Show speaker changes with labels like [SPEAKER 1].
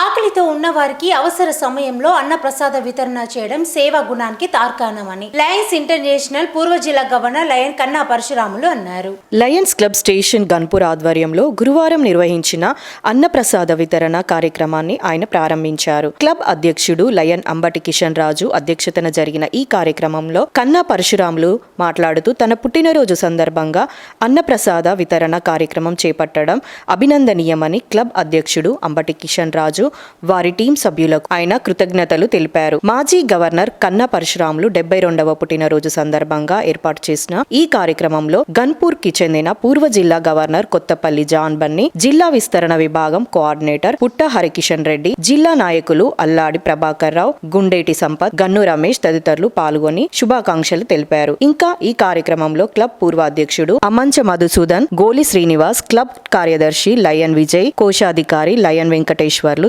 [SPEAKER 1] ఆకలితో ఉన్నవారికి అవసర సమయంలో అన్నప్రసాద వితరణ చేయడం సేవా గుణానికి తార్కాణమని లయన్స్ ఇంటర్నేషనల్ పూర్వ జిల్లా గవర్నర్ లయన్ కన్నా పరశురాములు అన్నారు.
[SPEAKER 2] లయన్స్ క్లబ్ స్టేషన్ గన్పూర్ ఆధ్వర్యంలో గురువారం నిర్వహించిన అన్నప్రసాద వితరణ కార్యక్రమాన్ని ఆయన ప్రారంభించారు. క్లబ్ అధ్యక్షుడు లయన్ అంబటి కిషన్ రాజు అధ్యక్షతన జరిగిన ఈ కార్యక్రమంలో కన్నా పరశురాములు మాట్లాడుతూ తన పుట్టినరోజు సందర్భంగా అన్నప్రసాద వితరణ కార్యక్రమం చేపట్టడం అభినందనీయమని క్లబ్ అధ్యక్షుడు అంబటి కిషన్ రాజు వారి టీం సభ్యులకు ఆయన కృతజ్ఞతలు తెలిపారు. మాజీ గవర్నర్ కన్నా పరశురాములు డెబ్బై రెండవ పుట్టినరోజు సందర్భంగా ఏర్పాటు చేసిన ఈ కార్యక్రమంలో గన్పూర్కి చెందిన పూర్వ జిల్లా గవర్నర్ కొత్తపల్లి జాన్ బన్ని జిల్లా విస్తరణ విభాగం కోఆర్డినేటర్ పుట్ట హరికిషన్ రెడ్డి జిల్లా నాయకులు అల్లాడి ప్రభాకర్ రావు గుండేటి సంపత్ గన్ను రమేష్ తదితరులు పాల్గొని శుభాకాంక్షలు తెలిపారు. ఇంకా ఈ కార్యక్రమంలో క్లబ్ పూర్వ అధ్యక్షుడు అమంచ మధుసూదన్ గోలి శ్రీనివాస్ క్లబ్ కార్యదర్శి లయన్ విజయ్ కోశాధికారి లయన్ వెంకటేశ్వర్లు